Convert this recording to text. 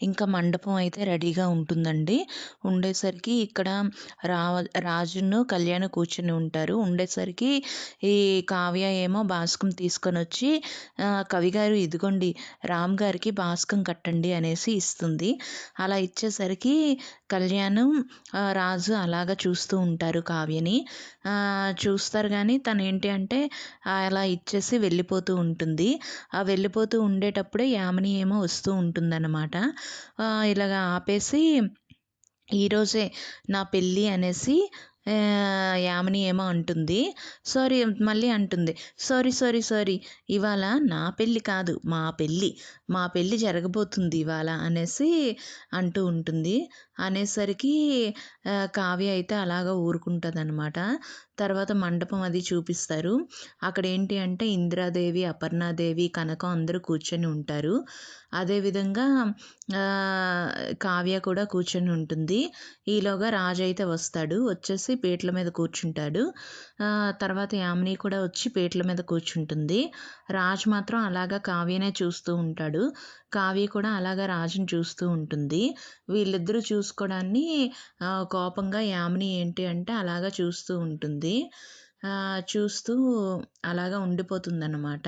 ఇంకా మండపం అయితే రెడీగా ఉంటుందండి. ఉండేసరికి ఇక్కడ రావ రాజును కళ్యాణ్ కూర్చొని ఉంటారు. ఉండేసరికి ఈ కావ్య ఏమో బాస్కం తీసుకొని వచ్చి కవిగారు ఇదిగోండి రామ్ గారికి బాస్కం కట్టండి అనేసి ఇస్తుంది. అలా ఇచ్చేసరికి కళ్యాణం రాజు అలాగ చూస్తూ ఉంటారు కావ్యని. చూస్తారు కానీ తను ఏంటి అంటే అలా ఇచ్చేసి వెళ్ళిపోతూ ఉంటుంది. ఆ వెళ్ళిపోతూ ఉండేటప్పుడే యామిని ఏమో వస్తూ ఉంటుందన్నమాట. ఇలాగ ఆపేసి ఈరోజే నా పెళ్ళి అనేసి యామిని ఏమో అంటుంది. సారీ మళ్ళీ అంటుంది. సారీ సారీ సారీ ఇవాళ నా పెళ్ళి కాదు మా పెళ్ళి మా పెళ్ళి జరగబోతుంది ఇవాళ అనేసి అంటూ ఉంటుంది. అనేసరికి కావ్య అయితే అలాగ ఊరుకుంటుంది అనమాట తర్వాత మండపం అది చూపిస్తారు. అక్కడ ఏంటి అంటే ఇందిరాదేవి అపర్ణాదేవి కనకం అందరూ కూర్చొని ఉంటారు. అదేవిధంగా కావ్య కూడా కూర్చొని ఉంటుంది. ఈలోగా రాజు అయితే వస్తాడు. వచ్చేసి పీటల మీద కూర్చుంటాడు. తర్వాత యామిని కూడా వచ్చి పీటల మీద కూర్చుంటుంది. రాజు మాత్రం అలాగా కావ్యనే చూస్తూ ఉంటాడు. కావ్య కూడా అలాగా రాజుని చూస్తూ ఉంటుంది. వీళ్ళిద్దరూ చూసుకోవడాన్ని కోపంగా యామిని ఏంటి అంటే అలాగా చూస్తూ ఉంటుంది. చూస్తూ అలాగా ఉండిపోతుంది అన్నమాట